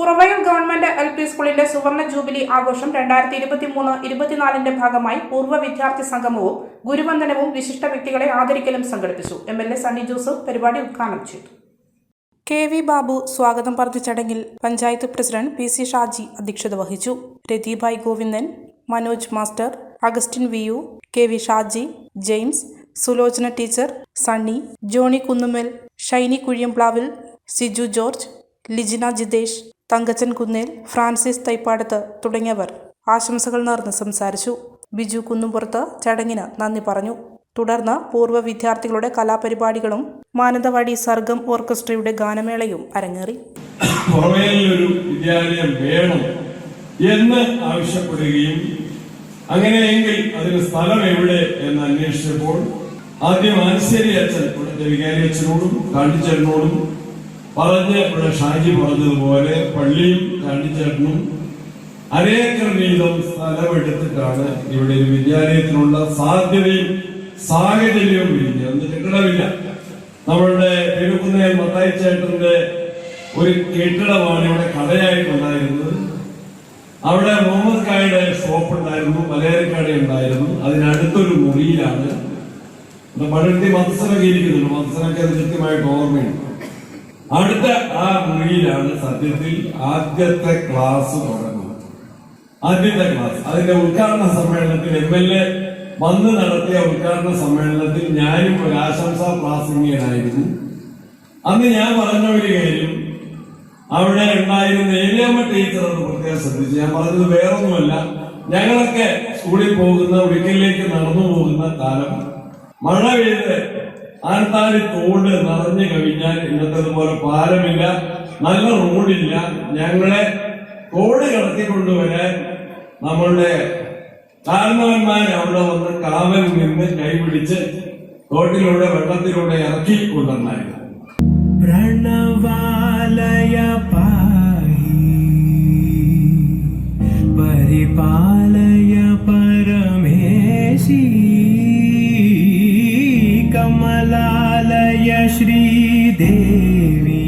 പുറവയൂർ government L P സ്കൂളിന്റെ സുവർണ jubilee ആഘോഷം രണ്ടായിരത്തി ഇരുപത്തി മൂന്ന് ഇരുപത്തിനാലിന്റെ ഭാഗമായി പൂർവ വിദ്യാർത്ഥി സംഗമവും ഗുരുവന്ദനവും വിശിഷ്ട വ്യക്തികളെ ആദരിക്കലും സംഘടിപ്പിച്ചു. M L A Sunny Joseph പരിപാടി ഉദ്ഘാടനം ചെയ്തു. കെ വി ബാബു സ്വാഗതം പറഞ്ഞ ചടങ്ങിൽ panchayat president P C Shaji അധ്യക്ഷത വഹിച്ചു. Rathibhai Govindan Manoj master Augustine V U K V Shaji James Sulochana teacher Sunny Johnny Kunnumal Shiny Kuzhiyamplavil Siju George Lijina Jithesh Thankachan Kunnel Francis Thaippadath തുടങ്ങിയവർ ആശംസകൾ നേർന്ന് സംസാരിച്ചു. ബിജു കുന്നുംപുറത്ത് ചടങ്ങിന് നന്ദി പറഞ്ഞു. തുടർന്ന് പൂർവ വിദ്യാർത്ഥികളുടെ കലാപരിപാടികളും മാനന്തവാടി സർഗം ഓർക്കസ്ട്രയുടെ ഗാനമേളയും അരങ്ങേറി. ഒരു വിദ്യാലയം വേണം എന്ന് ആവശ്യപ്പെടുകയും അങ്ങനെയെങ്കിൽ അതിന് സ്ഥലം എവിടെ എന്ന് അന്വേഷിച്ചപ്പോൾ ആദ്യം ആൻസേരി അച്ഛൻ ഇവിടുത്തെ വികാരി അച്ഛനോടും കാണ്ടിച്ചേട്ടനോടും പറഞ്ഞ് ഇവിടെ ഷാജി പറഞ്ഞതുപോലെ പള്ളിയും കാണിച്ചേട്ടനും അരേക്കർ വീതം സ്ഥലമെടുത്തിട്ടാണ് ഇവിടെ ഒരു വിദ്യാലയത്തിനുള്ള സാധ്യതയും സാഹചര്യവും ഇല്ല ഒന്ന് കെട്ടിടമില്ല. നമ്മളുടെ തിരുക്കുന്നേൽ മത്തായി ചേട്ടന്റെ ഒരു കെട്ടിടമാണ് ഇവിടെ കടയായിട്ടുണ്ടായിരുന്നത് അവിടെ മുഹമ്മദ് കായുടെ ഷോപ്പ് ഉണ്ടായിരുന്നു മലയാളിക്കട ഉണ്ടായിരുന്നു. അതിനടുത്തൊരു മുറിയിലാണ്. പഴുത്തി മത്സരം ഇരിക്കുന്നുണ്ട് മത്സരമൊക്കെ അത് കൃത്യമായിട്ട് ഓർമ്മയുണ്ട്. അടുത്ത ആ മുറിയിലാണ് സത്യത്തിൽ ആദ്യത്തെ ക്ലാസ് തുടങ്ങുന്നത്. ആദ്യത്തെ ക്ലാസ്. അതിന്റെ ഉദ്ഘാടന സമ്മേളനത്തിൽ എം എൽ എ വന്ന് നടത്തിയ ഉദ്ഘാടന സമ്മേളനത്തിൽ ഞാനും ഒരു ആശംസാ പ്രാസംഗികനായിരുന്നു. അന്ന് ഞാൻ പറഞ്ഞ ഒരു കാര്യം അവിടെ ഉണ്ടായിരുന്ന ഏരിയാമ്മ ടീച്ചർ എന്ന് പ്രത്യേകം ശ്രദ്ധിച്ചു. ഞാൻ പറഞ്ഞത് വേറൊന്നുമല്ല. ഞങ്ങളൊക്കെ സ്കൂളിൽ പോകുന്ന ഒരിക്കലേക്ക് നടന്നു പോകുന്ന കാലം മഴ പെയ്ത് ആൾക്കാര് തോട് നിറഞ്ഞു കഴിഞ്ഞാൽ ഇന്നത്തെ പോലെ പാലമില്ല നല്ല റോഡില്ല. ഞങ്ങളെ തോട് കടത്തിക്കൊണ്ടുവരാൻ നമ്മളുടെ കാരണവന്മാർ അവിടെ വന്ന് കാവൽ നിന്ന് കൈപിടിച്ച് തോട്ടിലൂടെ വെള്ളത്തിലൂടെ ഇറക്കി കൊണ്ടുവന്നായിരുന്നു. പരിപാലയ പരമേശി. श्रीमलालय श्रीदेवी।